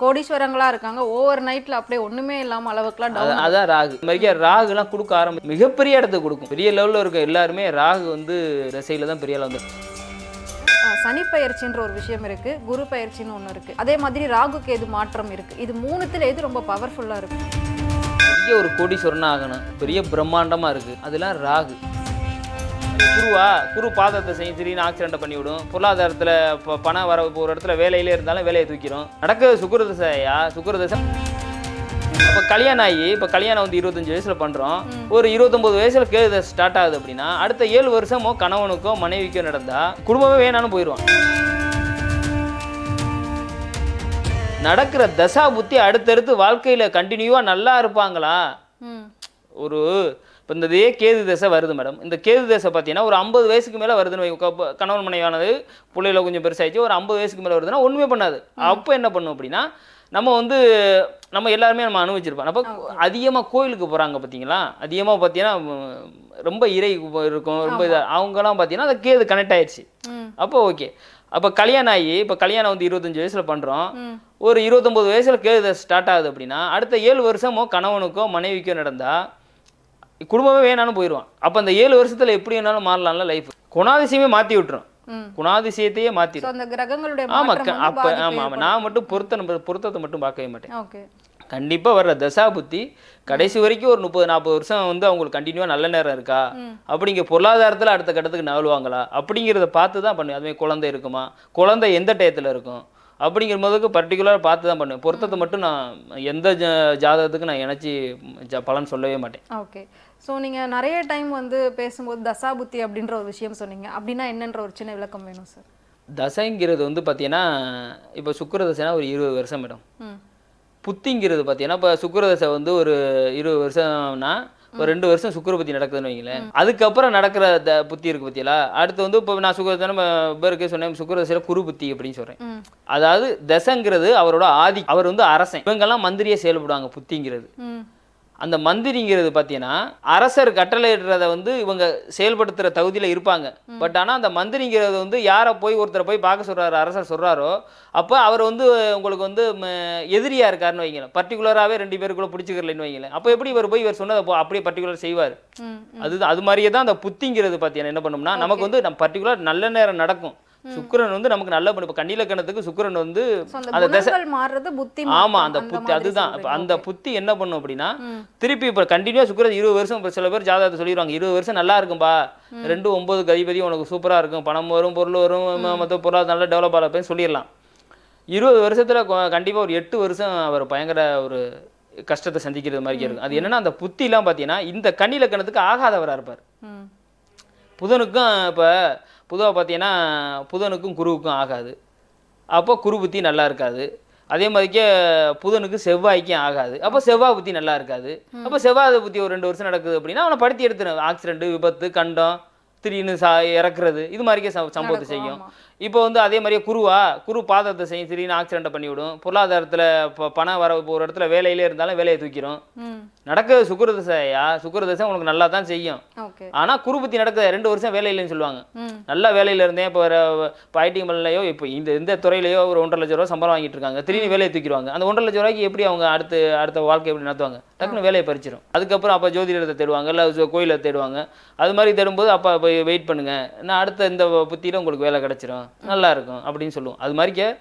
கோடீஸ்வரங்களா இருக்காங்க ஓவர் நைட்ல அப்படியே ஒண்ணுமே இல்லாம அளவுக்குலாம் டவுன் அதான் ராகு. இந்த மாதிரி ராகுலாம் கொடுக்க ஆரம்பி மிகப்பெரிய இடத்துக்கு கொடுக்கும். பெரிய லெவலில் இருக்க எல்லாருமே ராகு வந்து திசையில தான் பெரிய அளவு சனி பயிற்சின்ற ஒரு விஷயம் இருக்கு குரு பயிற்சின்னு ஒண்ணு இருக்கு. அதே மாதிரி ராகு கேது மாற்றம் இருக்கு? இது மூணுத்துல எது ரொம்ப பவர்ஃபுல்லா இருக்கு? பெரிய ஒரு கோடீஸ்வரன் ஆகணும். பெரிய பிரம்மாண்டமா இருக்கு. அதெல்லாம் ராகு. குருவா குரு பாதத்தை செய்யும் திடீர்னு ஆக்சிடென்ட் பண்ணி விடும் பொருளாதாரத்தில் இப்போ பணம் வர ஒரு இடத்துல வேலையிலே இருந்தாலும் வேலையை தூக்கிடும் நடக்கிறது சுக்கரதசையா சுக்கரதசை அப்போ கல்யாணம் ஆகி இப்போ கல்யாணம் வந்து இருபத்தஞ்சு வயசில் பண்ணுறோம் ஒரு இருபத்தொம்போது வயசில் கேது ஸ்டார்ட் ஆகுது அப்படின்னா அடுத்த ஏழு வருஷமோ கணவனுக்கோ மனைவிக்கோ நடந்தா குடும்பமே வேணாலும் போயிடுவான். நடக்கிற தசா புத்தி அடுத்தடுத்து வாழ்க்கையில் கண்டினியூவாக நல்லா இருப்பாங்களா? ஒரு இப்போ இந்த இதே கேது தசை வருது மேடம் இந்த கேது தசை பார்த்தீங்கன்னா ஒரு ஐம்பது வயசுக்கு மேலே வருதுன்னு கணவன் மனைவியானது பிள்ளையில கொஞ்சம் பெருசாகிடுச்சு ஒரு ஐம்பது வயசுக்கு மேலே வருதுன்னா ஒன்றுமே பண்ணாது. அப்போ என்ன பண்ணும் அப்படின்னா நம்ம வந்து நம்ம எல்லாருமே நம்ம அனுபவிச்சிருப்போம். அப்போ அதிகமாக கோயிலுக்கு போகிறாங்க பார்த்தீங்களா அதிகமாக பார்த்தீங்கன்னா ரொம்ப இறை இருக்கும். ரொம்ப இதாக அவங்கெல்லாம் பார்த்தீங்கன்னா அந்த கேது கனெக்ட் ஆயிடுச்சு. அப்போ ஓகே அப்போ கல்யாணம் ஆகி இப்போ கல்யாணம் வந்து இருபத்தஞ்சு வயசில் பண்ணுறோம் ஒரு இருபத்தொம்போது வயசில் கேது ஸ்டார்ட் ஆகுது அப்படின்னா அடுத்த ஏழு வருஷமோ கணவனுக்கோ மனைவிக்கோ நடந்தா குடும்பமே வேணாலும் போயிடுவான் அப்போ அந்த ஏழு வருஷத்தில் எப்படி வேணாலும் மாறலாம்ல லைஃப் குணாதிசயமே மாற்றி விட்டுரும். குணாதிசயத்தையே மாற்றிடும் அந்த கிரகங்களுடைய ஆமாம் வந்து அப்போ பாதிப்பு ஆமாம் ஆமாம் நான் மட்டும் பொருத்த பொருத்தத்தை மட்டும் பார்க்கவே மாட்டேன். ஓகே. கண்டிப்பாக வர்ற தசா புத்தி கடைசி வரைக்கும் ஒரு முப்பது நாற்பது வருஷம் வந்து அவங்களுக்கு கண்டினியூவாக நல்ல நேரம் இருக்கா? ம். அப்படிங்கிற பொருளாதாரத்தில் அடுத்த கட்டத்துக்கு நகழுவாங்களா அப்படிங்கிறத பார்த்து தான் பண்ணுவேன். அதுமாதிரி குழந்தை இருக்குமா? குழந்தை எந்த டயத்தில் இருக்கும்? அப்படிங்கிற போதுக்கு பர்டிகுலராக பார்த்து தான் பண்ணுவேன். பொருத்தத்தை மட்டும் நான் எந்த ஜாதகத்துக்கு நான் இணைச்சி பலன் சொல்லவே மாட்டேன். ஓகே. ஸோ நீங்க நிறைய டைம் வந்து பேசும்போது தசாபுத்தி அப்படின்ற ஒரு விஷயம் சொன்னீங்க. அப்படின்னா என்னன்ற ஒரு சின்ன விளக்கம் வேணும் சார் தசைங்கிறது வந்து பார்த்தீங்கன்னா இப்போ சுக்கிர தசைனா ஒரு இருபது வருஷம் மேடம். புத்திங்கிறது பார்த்தீங்கன்னா இப்போ சுக்கிரதசை வந்து ஒரு இருபது வருஷம்னா ஒரு ரெண்டு வருஷம் சுக்கிர புத்தி நடக்குதுன்னு வைங்களேன். அதுக்கப்புறம் நடக்கிற புத்தி இருக்கு பத்தியலா அடுத்து வந்து இப்போ நான் சுக்கிரதனை பேருக்கே சொன்னேன் சுக்கிரதசையில் குரு புத்தி அப்படின்னு சொல்கிறேன் ம். அதாவது தசைங்கிறது அவரோட ஆதி அவர் வந்து அரசன். இவங்கெல்லாம் மந்திரியே செயல்படுவாங்க புத்திங்கிறது. அந்த மந்திரிங்கிறது பார்த்தீங்கன்னா அரசர் கட்டளையிடுறத வந்து இவங்க செயல்படுத்துகிற தகுதியில் இருப்பாங்க. பட் ஆனால் அந்த மந்திரிங்கிறது வந்து யாரை போய் ஒருத்தரை போய் பார்க்க சொல்கிறாரு அரசர் சொல்கிறாரோ அப்போ அவர் வந்து உங்களுக்கு வந்து எதிரியாக இருக்காருன்னு வைங்களேன். பர்டிகுலராகவே ரெண்டு பேருக்குள்ள பிடிச்சிக்கலன்னு வைங்களேன். அப்போ எப்படி இவர் போய் இவர் சொன்னதை அப்படியே பர்டிகுலர் செய்வார்? அது அது மாதிரியே தான் அந்த புத்திங்கிறது பார்த்தீங்கன்னா என்ன பண்ணோம்னா நமக்கு வந்து நம்ம பர்டிகுலர் நல்ல நேரம் நடக்கும். சுக்கிரன் வந்து நமக்கு நல்ல இப்போ கண்ணிலக்கணத்துக்கு சுக்கிரன் வந்து அந்த தசை மாறுறது புத்தி ஆமா அந்த புத்தி அதுதான். அந்த. புத்தி என்ன பண்ணும் அப்படின்னா. திருப்பி இப்போ கண்டினியூஸ் சுக்கிரன் இருபது வருஷம் சில பேர் ஜாதகத்தை சொல்லிடுவாங்க இருபது வருஷம் நல்லா இருக்கும்பா. ரெண்டு ஒன்பது அதிபதி உனக்கு சூப்பரா இருக்கும். பணம் வரும் பொருள் வரும் ம- மத்த பொருளாதாரம் நல்லா டெவலப் ஆகப்பேன்னு சொல்லிடலாம். இருபது வருஷத்துல கண்டிப்பா ஒரு எட்டு வருஷம் அவர் பயங்கர ஒரு கஷ்டத்தை சந்திக்கிறது மாதிரி இருக்கும். அது என்னன்னா அந்த புத்திலாம் பார்த்தீங்கன்னா இந்த கண்ணிலக்கணத்துக்கு ஆகாதவரா இருப்பார். புதனுக்கும் இப்போ பொதுவாக பார்த்தீங்கன்னா புதனுக்கும் குருவுக்கும் ஆகாது. அப்போ குரு புத்தி நல்லா இருக்காது. அதே மாதிரிக்கே புதனுக்கு செவ்வாய்க்கும் ஆகாது. அப்போ செவ்வாய் புத்தி நல்லா இருக்காது. அப்போ செவ்வாய் புத்தி ஒரு ரெண்டு வருஷம் நடக்குது அப்படின்னா அவனை படுத்தி எடுத்துரும் ஆக்சிடென்ட் விபத்து கண்டம் திடீர்னு சா இறக்குறது இது மாதிரிக்கே சம்பவத்தை செய்யும். இப்போ வந்து அதே மாதிரியே குருவா குரு பாதத்தை செய்யும் திடீர்னு ஆக்சிடென்ட் பண்ணி விடும் பொருளாதாரத்தில் இப்போ பணம் வர இப்போ ஒரு இடத்துல வேலையிலே இருந்தாலும் வேலையை தூக்கிடும் ம். நடக்கிறது சுக்கிரதசையா? சுக்கிரதசை உனக்கு நல்லா தான் செய்யும். ஆனால் குருபத்தி நடக்குது ரெண்டு வருஷம் வேலை இல்லைன்னு சொல்லுவாங்க. நல்லா வேலையில் இருந்தேன் இப்போ இப்போ ஐடி கம்பெனிலையோ இப்போ இந்த இந்த துறையிலையோ ஒரு ஒன்றரை லட்ச ரூபா சம்பளம் வாங்கிட்டு இருக்காங்க. திடீர்னு வேலையை தூக்கிடுவாங்க. அந்த ஒன்றரை லட்ச ரூபாய்க்கு எப்படி அவங்க அடுத்து அடுத்த வாழ்க்கை எப்படி நடத்துவாங்க? டக்குன்னு வேலையை பறிச்சிடும் அதுக்கப்புறம் அப்போ ஜோதிடத்தை தேடுவாங்க இல்லை கோயிலை தேடுவாங்க. அது மாதிரி தேடும்போது அப்போ போய் வெயிட் பண்ணுங்க. நான் அடுத்த இந்த புத்தியில் உங்களுக்கு வேலை கிடைச்சிரும். நல்லா இருக்கும் அப்படின்னு சொல்லுவோம். அது மாதிரிக்க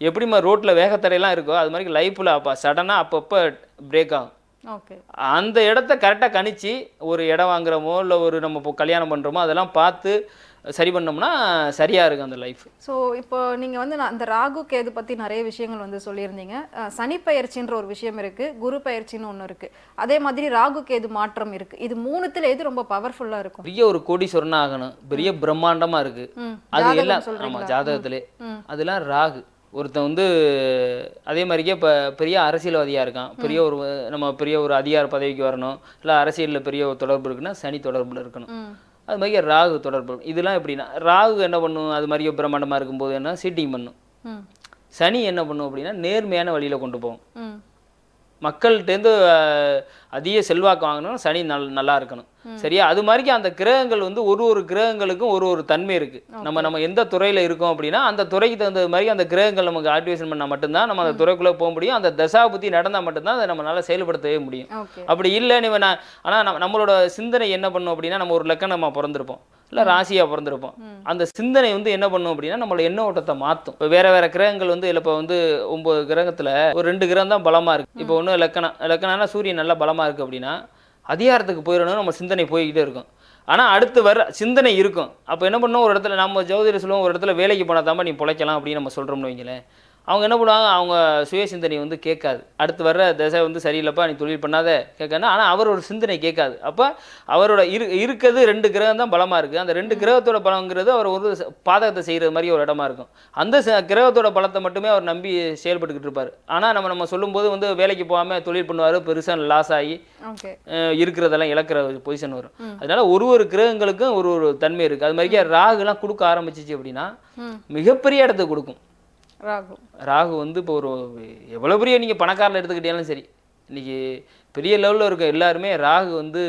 எப்படிமா ரோட்டில் வேகத்தடையெல்லாம் இருக்கோ அது மாதிரி லைஃப்பில் அப்போ சடனாக அப்பப்போ பிரேக் ஆகும். அந்த இடத்த கரெக்டாக கணிச்சு ஒரு இடம் வாங்குறோமோ இல்லை ஒரு நம்ம இப்போ கல்யாணம் பண்ணுறோமோ அதெல்லாம் பார்த்து சரி பண்ணோம்னா சரியாக இருக்கும் அந்த லைஃப் ஸோ இப்போ நீங்கள் வந்து நான் அந்த ராகு கேது பற்றி நிறைய விஷயங்கள் வந்து சொல்லியிருந்தீங்க. சனி பயிற்சின்ற ஒரு விஷயம் இருக்குது குரு பயிற்சின்னு ஒன்று இருக்குது அதே மாதிரி ராகு கேது மாற்றம் இருக்குது இது மூணுத்தில் எது ரொம்ப பவர்ஃபுல்லாக இருக்கும்? பெரிய ஒரு கோடீஸ்வரன் ஆகணும். பெரிய பிரம்மாண்டமாக இருக்குது அது எல்லாம்? ஆமாம் ஜாதகத்திலே. அதெல்லாம் ராகு. ஒருத்தன் வந்து அதே மாதிரிக்கே இப்போ பெரிய அரசியல்வாதியாக இருக்கான். பெரிய ஒரு நம்ம பெரிய ஒரு அதிகார பதவிக்கு வரணும். இல்லை அரசியலில் பெரிய ஒரு தொடர்பு இருக்குன்னா சனி தொடர்பில் இருக்கணும். அது மாதிரி ராகு தொடர்பு. இதெல்லாம் எப்படின்னா ராகு என்ன பண்ணும்? அது மாதிரியே பிரம்மாண்டமாக இருக்கும்போது என்ன? சீட்டிங் பண்ணும். சனி என்ன பண்ணும் அப்படின்னா நேர்மையான வழியில் கொண்டு போகும். மக்கள்கிட்டேருந்து அதிக செல்வாக்கு வாங்கணும் சனி நல் நல்லா இருக்கணும். சரியா? அது மாதிரிக்கு அந்த கிரகங்கள் வந்து ஒரு ஒரு கிரகங்களுக்கும் ஒரு ஒரு தன்மை இருக்கு. நம்ம நம்ம எந்த துறையில இருக்கோம் அப்படின்னா அந்த துறைக்கு தகுந்த மாதிரி அந்த கிரகங்கள் நமக்கு ஆக்டிவேஷன் பண்ணால் மட்டும்தான் நம்ம அந்த துறைக்குள்ளே போக முடியும். அந்த தசா புத்தி நடந்தால் மட்டும்தான் அதை நம்மளால செயல்படுத்தவே முடியும். அப்படி இல்லை நீ நான் ஆனால் நம்ம நம்மளோட சிந்தனை என்ன பண்ணும் அப்படின்னா நம்ம ஒரு லக்கம் நம்ம பிறந்திருப்போம். இல்லை ராசியாக பிறந்திருப்போம். அந்த சிந்தனை வந்து என்ன பண்ணும் அப்படின்னா நம்மளோட எண்ண ஓட்டத்தை மாற்றும் இப்போ வேற வேற கிரகங்கள் வந்து இல்லை இப்போ வந்து ஒம்பது கிரகத்தில் ஒரு ரெண்டு கிரகம் தான் பலமாக இருக்குது இப்போ ஒன்று லக்கணம். லக்கணம்னா சூரியன் நல்லா பலமாக இருக்குது அப்படின்னா அதிகாரத்துக்கு போயிடணும் நம்ம சிந்தனை போய்கிட்டே இருக்கும். ஆனால் அடுத்து வர சிந்தனை இருக்கும். அப்போ என்ன பண்ணோம்? ஒரு இடத்துல நம்ம ஜோதிட சொல்லுவோம் ஒரு இடத்துல வேலைக்கு போனால் தான் நீ பிழைக்கலாம் அப்படின்னு நம்ம சொல்கிறோம்னு வைங்களேன். அவங்க என்ன பண்ணுவாங்க? அவங்க சுய சிந்தனை வந்து கேட்காது. அடுத்து வர்ற திசை வந்து சரியில்லைப்பா நீ தொழில் பண்ணாத கேட்காதுன்னா ஆனால் அவரோட சிந்தனை கேட்காது. அப்போ அவரோட இரு இருக்கிறது ரெண்டு கிரகம் தான் பலமாக இருக்குது அந்த ரெண்டு கிரகத்தோட பலங்கிறது அவர் ஒரு பாதகத்தை செய்கிறது மாதிரி ஒரு இடமா இருக்கும். அந்த கிரகத்தோட பலத்தை மட்டுமே அவர் நம்பி செயல்பட்டுக்கிட்டு இருப்பார். ஆனால் நம்ம நம்ம சொல்லும்போது வந்து வேலைக்கு போகாமல் தொழில் பண்ணுவார் பெருசாக லாஸ் ஆகி இருக்கிறதெல்லாம் இழக்கிற பொசிஷன் வரும். அதனால ஒரு ஒரு கிரகங்களுக்கும் ஒரு ஒரு தன்மை இருக்குது அது மாதிரிக்கே ராகுலாம் கொடுக்க ஆரம்பிச்சிச்சு அப்படின்னா மிகப்பெரிய இடத்த கொடுக்கும். ராகு. ராகு வந்து இப்போ ஒரு எவ்வளோ பெரிய நீங்கள் பணக்காரில் எடுத்துக்கிட்டாலும் சரி இன்னைக்கு பெரிய லெவலில் இருக்க எல்லாருமே ராகு வந்து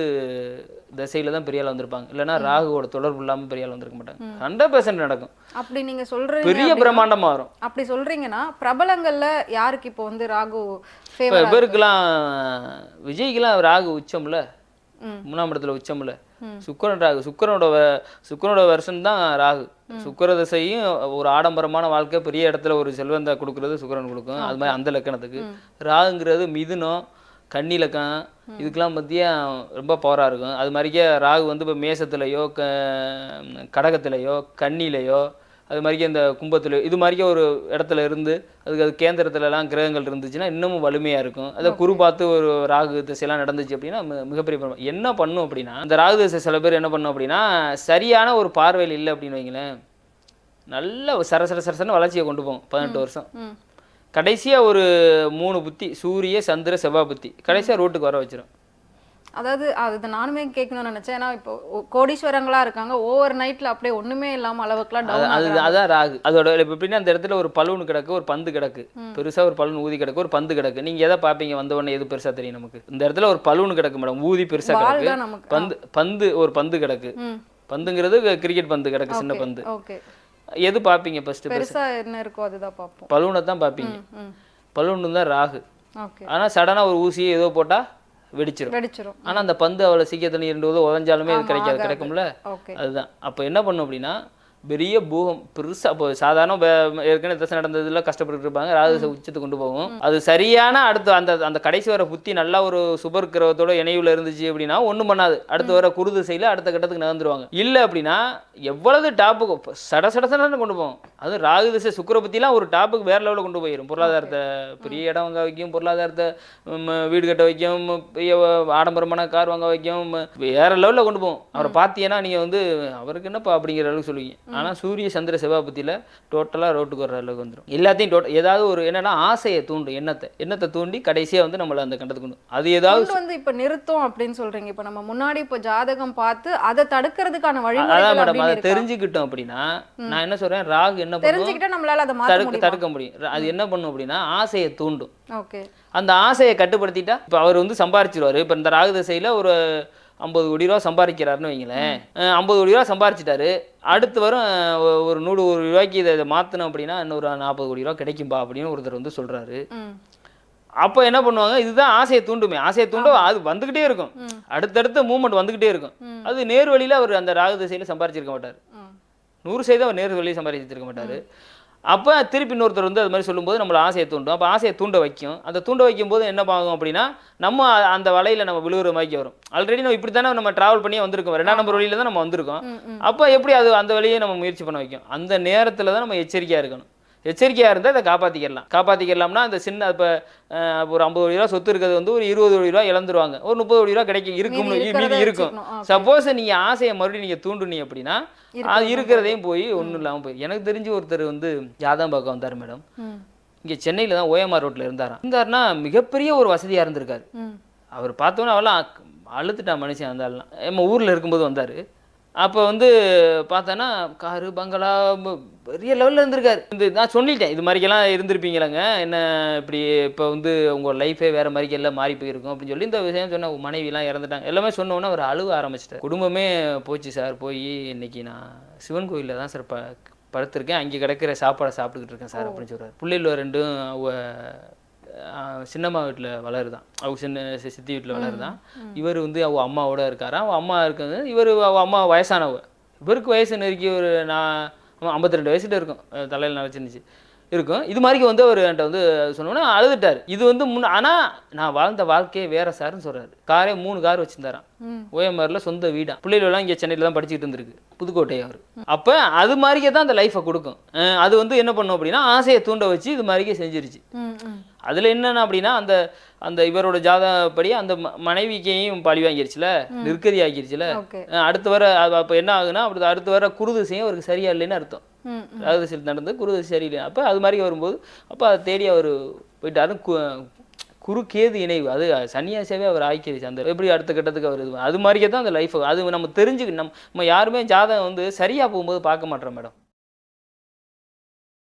தசையில் தான் பெரிய ஆள் வந்திருப்பாங்க. இல்லைன்னா ராகுவோட தொடர்பு இல்லாமல் பெரிய ஆள் வந்திருக்க மாட்டாங்க ஹண்ட்ரட் பெர்சன்ட் நடக்கும். அப்படி நீங்க சொல்றீங்க பெரிய பிரம்மாண்டமாக வரும் அப்படி சொல்றீங்கன்னா பிரபலங்கள்ல யாருக்கு இப்போ வந்து ராகு இப்போ இவருக்கெல்லாம் விஜய்க்கெல்லாம் ராகு உச்சம்ல. மூணாம் இடத்துல உச்சம்ல சுக்கிரன் ராகு. சுக்கிரனோட சுக்கிரனோட வருஷன் தான் ராகு. சுக்கிர தசையும் ஒரு ஆடம்பரமான வாழ்க்கை பெரிய இடத்துல ஒரு செல்வந்தா கொடுக்கறது சுக்கிரன் கொடுக்கும். அது மாதிரி அந்த லக்கணத்துக்கு. ராகுங்கிறது மிதுனம் கன்னி லக்கணம் இதுக்கெல்லாம் மத்திய ரொம்ப பவராக இருக்கும். அது மாதிரிக்கே ராகு வந்து இப்போ மேசத்துலையோ க கடகத்துலையோ கன்னிலையோ அது மாதிரிக்கே இந்த கும்பத்துலையோ இது மாதிரிக்கே ஒரு இடத்துல இருந்து அதுக்கு அது கேந்திரத்துலலாம் கிரகங்கள் இருந்துச்சுன்னா இன்னமும் வலிமையாக இருக்கும். அதை குரு பார்த்து ஒரு ராகு திசையெல்லாம் நடந்துச்சு அப்படின்னா மிகப்பெரிய பிரபலம். என்ன பண்ணும் அப்படின்னா இந்த ராகு திசை சில பேர் என்ன பண்ணும் அப்படின்னா சரியான ஒரு பார்வையில் இல்லை அப்படின்னு வைங்களேன். நல்ல ஒரு சர சர சரசரன்னு வளர்ச்சியை கொண்டு போகும் பதினெட்டு வருஷம். கடைசியாக ஒரு மூணு புத்தி சூரிய சந்திர செவ்வாய் புத்தி கடைசியாக ரோட்டுக்கு வர வச்சிரும். அதாவது அது நானுமே கேட்கணும்னு நினைச்சேன். ஏன்னா இப்போ கோடீஸ்வரங்களா இருக்காங்க. ஓவர் நைட்ல அப்படியே ஒண்ணுமே இல்லாம அளவுக்குலாம் அது அதான் ராகு. அதோட இப்ப எப்படின்னா அந்த இடத்துல ஒரு பலூன் கிடக்கு ஒரு பந்து கிடக்கு. பெருசா ஒரு பலூன் ஊதி கிடக்கு ஒரு பந்து கிடக்கு. நீங்க எதை பார்ப்பீங்க? வந்த உடனே எது பெருசா தெரியும் நமக்கு? இந்த இடத்துல ஒரு பலூன் கிடக்கு மேடம். ஊதி பெருசா கிடக்கு. பந்து பந்து ஒரு பந்து கிடக்கு. பந்துங்கிறது கிரிக்கெட் பந்து கிடக்கு சின்ன பந்து. எது பார்ப்பீங்க ஃபர்ஸ்ட் பெருசா என்ன இருக்கோ அதுதான் பார்ப்போம். பலூனை தான் ம் பலூன் தான் ராகு. ஆனா சடனா ஒரு ஊசியை ஏதோ போட்டா வெடிச்சிரும். வெடிச்சிரும். ஆனா அந்த பந்து அவளை சீக்கிரத்தில் இரண்டு போது உதஞ்சாலுமே இது கிடைக்காது கிடைக்கும்ல? அதுதான். அப்போ என்ன பண்ணும் அப்படின்னா பெரிய பூகம் பெருசா இப்போ சாதாரண ஏற்கனவே தசை நடந்ததுல கஷ்டப்பட்டு இருப்பாங்க. ராகு உச்சத்துக்கு கொண்டு போகும். அது சரியான அடுத்து அந்த அந்த கடைசி வர புத்தி நல்லா ஒரு சுபர் கிரகத்தோட இணைவுல இருந்துச்சு அப்படின்னா ஒண்ணும் பண்ணாது. அடுத்து வர குரு திசையில அடுத்த கட்டத்துக்கு நகர்ந்துருவாங்க. இல்ல அப்படின்னா எவ்வளவு டாப்புக்கு சட சட சடன்னு கொண்டு போகும். அது ராகு திசை சுக்கர புத்திலாம் ஒரு டாப்புக்கு வேற லெவலில் கொண்டு போயிடும் பொருளாதாரத்தை பெரிய இடம் வாங்க வைக்கும் பொருளாதாரத்தை வீடு கட்ட வைக்கும் பெரிய ஆடம்பரமான கார் வாங்க வைக்கும் வேற லெவலில் கொண்டு போகும் அவரை பார்த்தீங்கன்னா நீங்கள் வந்து அவருக்கு என்னப்பா அப்படிங்கிற அளவுக்கு சொல்லுவீங்க. ஆனால் சூரிய சந்திர செவ்வாய் புத்தியில் டோட்டலாக ரோட்டுக்கு வர அளவுக்கு வந்துடும் எல்லாத்தையும் டோட்டல் ஏதாவது ஒரு என்னன்னா ஆசையை தூண்டும் எண்ணத்தை. எண்ணத்தை தூண்டி கடைசியாக வந்து நம்மளை அந்த கண்டத்துக்கு கொண்டு. அது ஏதாவது வந்து இப்ப நிறுத்தம் அப்படின்னு சொல்றீங்க. இப்ப நம்ம முன்னாடி இப்ப ஜாதகம் பார்த்து அதை தடுக்கிறதுக்கான அதான் வழிமுறைகள் மேடம் அதை? தெரிஞ்சுக்கிட்டோம் அப்படின்னா நான் என்ன சொல்றேன்? ராகு என்ன தெரிஞ்சுக்கிட்டா நம்மளால அதை தடுக்க தடுக்க முடியும். அது என்ன பண்ணும் அப்படின்னா ஆசையை தூண்டும். ஓகே. அந்த ஆசையை கட்டுப்படுத்திட்டா இப்போ அவர் வந்து சம்பாரிச்சிருவாரு. இப்போ இந்த ராகு திசையில் ஒரு ஐம்பது கோடி ரூபா சம்பாதிக்கிறாருன்னு வைங்களேன். ஐம்பது கோடி ரூபா சம்பாரிச்சிட்டாரு. அடுத்து வரும் ஒரு நூறு ஒரு ரூபாய்க்கு இதை மாற்றணும் அப்படின்னா இன்னொரு நாற்பது கோடி ரூபா கிடைக்கும்பா அப்படின்னு ஒருத்தர் வந்து சொல்கிறாரு ம். அப்போ என்ன பண்ணுவாங்க? இதுதான் ஆசையை தூண்டுமே. ஆசையை தூண்டும் அது வந்துக்கிட்டே இருக்கும். அடுத்தடுத்த மூமெண்ட் வந்துக்கிட்டே இருக்கும். அது நேர் வழியில் அவர் அந்த ராகு திசையில் சம்பாரிச்சிருக்க மாட்டார். நூறு சதவீதம் அவர் நேர் வழியில் சம்பாதிச்சிருக்க மாட்டார். அப்போ திருப்பி இன்னொருத்தர் வந்து அது மாதிரி சொல்லும்போது நம்மளை ஆசையை தூண்டும். அப்போ ஆசையை தூண்ட வைக்கும். அந்த தூண்ட வைக்கும்போது என்ன ஆகும் அப்படின்னா நம்ம அந்த வலையில் நம்ம விழுகிற மாதிரி வரும். ஆல்ரெடி நம்ம இப்படி தானே நம்ம ட்ராவல் பண்ணி வந்திருக்கோம். ரெண்டாம் நம்பர் வழியில தான் நம்ம வந்திருக்கோம். அப்போ எப்படி அது அந்த வழியை நம்ம முயற்சி பண்ண வைக்கும்? அந்த நேரத்தில் தான் நம்ம எச்சரிக்கையாக இருக்கணும். எச்சரிக்கையாக இருந்தால் அதை காப்பாற்றிக்கலாம் காப்பாற்றிக்கலாம்னா அந்த சின்ன இப்போ ஒரு ஐம்பது கோடி ரூபா சொத்து இருக்கிறது வந்து ஒரு இருபது கோடி ரூபா இழந்துருவாங்க. ஒரு முப்பது கோடி ரூபா கிடைக்கும் இருக்கும் மீதி இருக்கும். சப்போஸ் நீங்கள் ஆசையை மறுபடியும் நீங்கள் தூண்டுனீங்க அப்படின்னா அது இருக்கிறத இருக்கிறதையும் போய் ஒன்றும் இல்லாமல் போய். எனக்கு தெரிஞ்சு ஒருத்தர் வந்து ஜாதகம் பார்க்க வந்தார் மேடம். இங்கே சென்னையில் தான் ஓஎம்ஆர் ரோட்டில் இருந்தாராம் இருந்தாருன்னா மிகப்பெரிய ஒரு வசதியாக இருந்திருக்காரு. அவர் பார்த்தோன்னே அவெல்லாம் அழுத்துட்டா மனுஷன் அந்த நம்ம ஊரில் இருக்கும்போது வந்தார். அப்போ வந்து பார்த்தோன்னா காரு பங்களா பெரிய லெவலில் இருந்திருக்காரு. இந்த நான் சொல்லிட்டேன் இது மாதிரிக்கெல்லாம் இருந்திருப்பீங்களேங்க. என்ன இப்படி இப்போ வந்து உங்கள் லைஃபே வேறு மாதிரி எல்லாம் மாறி போயிருக்கும் அப்படின்னு சொல்லி இந்த விஷயம் சொன்ன மனைவிலாம் இறந்துட்டாங்க. எல்லாமே சொன்ன உடனே அவர் அழுவ ஆரம்பிச்சிட்டார். குடும்பமே போச்சு சார் போய் இன்னைக்கு நான் சிவன் கோயிலில் தான் சார் ப படுத்திருக்கேன். அங்கே கிடைக்கிற சாப்பாடை சாப்பிட்டுக்கிட்டு இருக்கேன் சார் அப்படின்னு சொல்கிறார் பிள்ளைகள் ரெண்டும் சின்னம்மா வீட்டில் வளருதான். அவங்க சின்ன சித்தி வீட்டில் வளருதான். இவர் வந்து அவ அம்மாவோட இருக்காராம் அவ அம்மா இருக்கிறது இவர் அவ அம்மா வயசானவ இவருக்கு வயசு நெருக்கி ஒரு நான் ஐம்பத்தி ரெண்டு வயசுல இருக்கும். தலையில நினச்சிருந்துச்சு இருக்கும். இது மாதிரி வந்து அவர் என்கிட்ட வந்து சொன்னோன்னே அழுதுட்டார். இது வந்து முன்ன ஆனால் நான் வாழ்ந்த வாழ்க்கையே வேற சார்னு சொல்றாரு. காரே மூணு கார் வச்சிருந்தாராம். ம். ஓஎம்ஆரில் சொந்த வீடா. பிள்ளைகளெல்லாம் இங்கே சென்னையில் தான் படிச்சுட்டு இருந்திருக்கு. புதுக்கோட்டை அவர். அப்போ அது மாதிரிக்கே தான் அந்த லைஃப்பை கொடுக்கும். அது வந்து என்ன பண்ணும் அப்படின்னா ஆசையை தூண்ட வச்சு இது மாதிரிக்கே செஞ்சிருச்சு. அதில் என்னென்ன அப்படின்னா அந்த அந்த இவரோட ஜாதகப்படி அந்த மனைவிக்கையும் பழி வாங்கிருச்சுல? நிற்கதி அஹ் அடுத்து வர அப்போ என்ன ஆகுதுன்னா அப்படி அடுத்து வர குருதிசையும் அவருக்கு சரியா இல்லைன்னு அர்த்தம். ராகுதசையில் நடந்து குருதசை சரியில்லை. அப்போ அது மாதிரி வரும்போது அப்போ அதை தேடி அவர் போயிட்டாரு. கு- குரு கேது இணைவு அது சன்னியாசியாவே அவர் ஆக்கிருச்சு அந்த எப்படி அடுத்த கட்டத்துக்கு அவர் இது அது மாதிரியே தான் அந்த லைஃப் அது நம்ம தெரிஞ்சுக்க நம்ம யாருமே ஜாதகம் வந்து சரியா போகும்போது பார்க்க மாட்டோம் மேடம்.